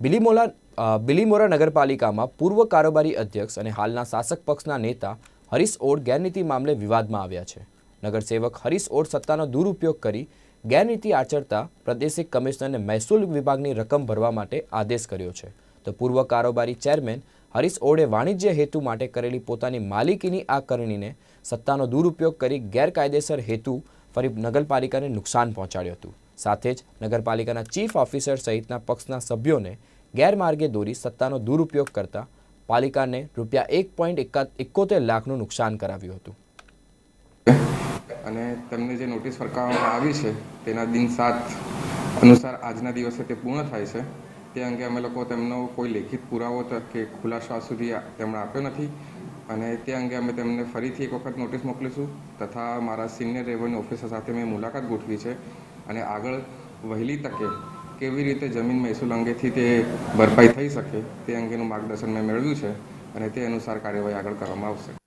બિલીમોલા બિલીમોરા નગરપાલિકામાં પૂર્વ કારોબારી અધ્યક્ષ અને હાલના શાસક પક્ષના નેતા હરીશ ઓડ ગેરનીતિ મામલે વિવાદમાં આવ્યા છે. નગરસેવક હરીશ ઓડ સત્તાનો દુરુપયોગ કરી ગેરનીતિ આચરતા પ્રાદેશિક કમિશનરને મહેસૂલ વિભાગની રકમ ભરવા માટે આદેશ કર્યો છે. તો પૂર્વ કારોબારી ચેરમેન હરીશ ઓડે વાણિજ્ય હેતુ માટે કરેલી પોતાની માલિકીની આ કરણીને સત્તાનો દુરુપયોગ કરી ગેરકાયદેસર હેતુ ફરી નગરપાલિકાને નુકસાન પહોંચાડ્યું હતું. સાથે જ નગરપાલિકાના ચીફ ઓફિસર સહિતના પક્ષના સભ્યોને ગેરમાર્ગે દોરી સત્તાનો દુરુપયોગ કરતા પાલિકાને રૂપિયા એક પોઈન્ટ એકોતેર લાખનું નુકસાન કરાવ્યું હતું. અને તેમને જે નોટિસ ફરકાવવામાં આવી છે, તેના દિન સાત અનુસાર આજના દિવસે તે પૂર્ણ થાય છે. તે અંગે અમે લોકો તેમનો કોઈ લેખિત પુરાવો કે ખુલાસો સુધી તેમણે આપ્યો નથી. અને તે અંગે અમે તેમને ફરીથી એક વખત નોટિસ મોકલીશું. તથા મારા સિનિયર રેવન્યુ ઓફિસર સાથે મેં મુલાકાત ગોઠવી છે. અને આગળ વહેલી તકે કેવી રીતે જમીન મહેસૂલ અંગેથી તે ભરપાઈ થઈ શકે તે અંગેનું માર્ગદર્શન મેં મેળવ્યું છે અને તે અનુસાર કાર્યવાહી આગળ કરવામાં આવશે.